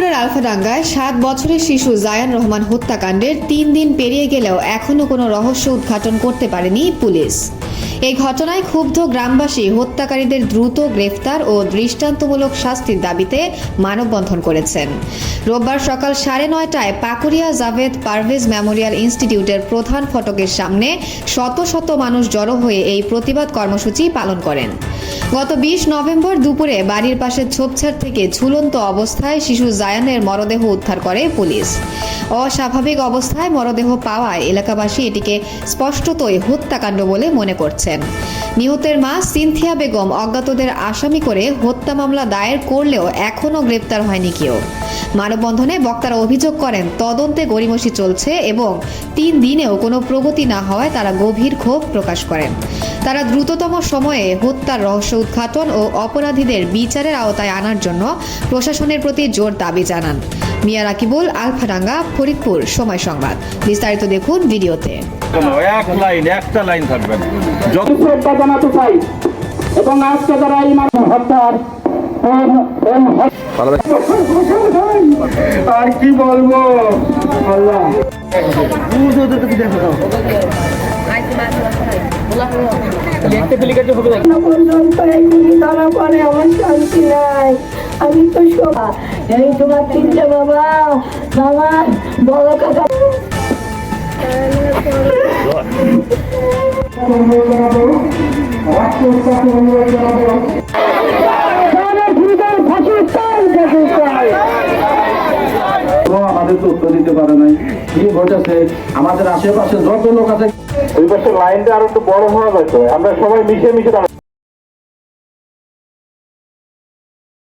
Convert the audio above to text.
পুরো আলফাডাঙ্গায় সাত বছরের শিশু জায়ান রহমান হত্যাকাণ্ডের তিন দিন পেরিয়ে গেলেও এখনও কোনো রহস্য উদ্ঘাটন করতে পারেনি পুলিশ। এই ঘটনায় ক্ষুব্ধ গ্রামবাসী হত্যাকারীদের দ্রুত গ্রেফতার ও দৃষ্টান্তমূলক শাস্তির দাবিতে মানববন্ধন করেছেন। রোববার সকাল সাড়ে নয়টায় পাকুড়িয়া জাভেদ পারভেজ মেমোরিয়াল ইনস্টিটিউটের প্রধান ফটকের সামনে শত শত মানুষ জড়ো হয়ে এই প্রতিবাদ কর্মসূচি পালন করেন। গত বিশ নভেম্বর দুপুরে বাড়ির পাশে ছোপছাড় থেকে ঝুলন্ত অবস্থায় শিশু জায়ানের মরদেহ উদ্ধার করে পুলিশ। অস্বাভাবিক অবস্থায় মরদেহ পাওয়ায় এলাকাবাসী এটিকে স্পষ্টতই হত্যাকাণ্ড বলে মনে করছেন। নিহতের মা সিনথিয়া বেগম অজ্ঞাতদের আসামি করে হত্যা মামলা দায়ের করলেও এখনও গ্রেপ্তার হয়নি কেউ। মানববন্ধনে বক্তারা অভিযোগ করেন তদন্তে গড়িমসি চলছে এবং তিন দিনেও কোনো প্রগতি না হওয়ায় তারা গভীর ক্ষোভ প্রকাশ করেন। তারা দ্রুততম সময়ে হত্যার রহস্য উদ্ঘাটন ও অপরাধীদের বিচারের আওতায় আনার জন্য প্রশাসনের প্রতি জোর দাবি জানান। মিয়া রাকিবুল আলফাডাঙ্গা ফরিদপুর সময় সংবাদ। বিস্তারিত দেখুন ভিডিওতে। এক লাইন একটা লাইন থাকবে না। যত শ্রদ্ধা জানাতে চাই এবং আজকে যারা এই মানুষ হত্যার আর কি বলব? আল্লাহ। আমি তো শোভা এই তোমার তিনটে বাবা বাবা বড় কাকা তো আমাদের তো উত্তর দিতে পারে নাই। কি ঘটেছে? আমাদের আশেপাশে যত লোক আছে ওই পাশে লাইনটা আরও একটু বড় হওয়া যাইতো আমরা সবাই মিশে মিশে।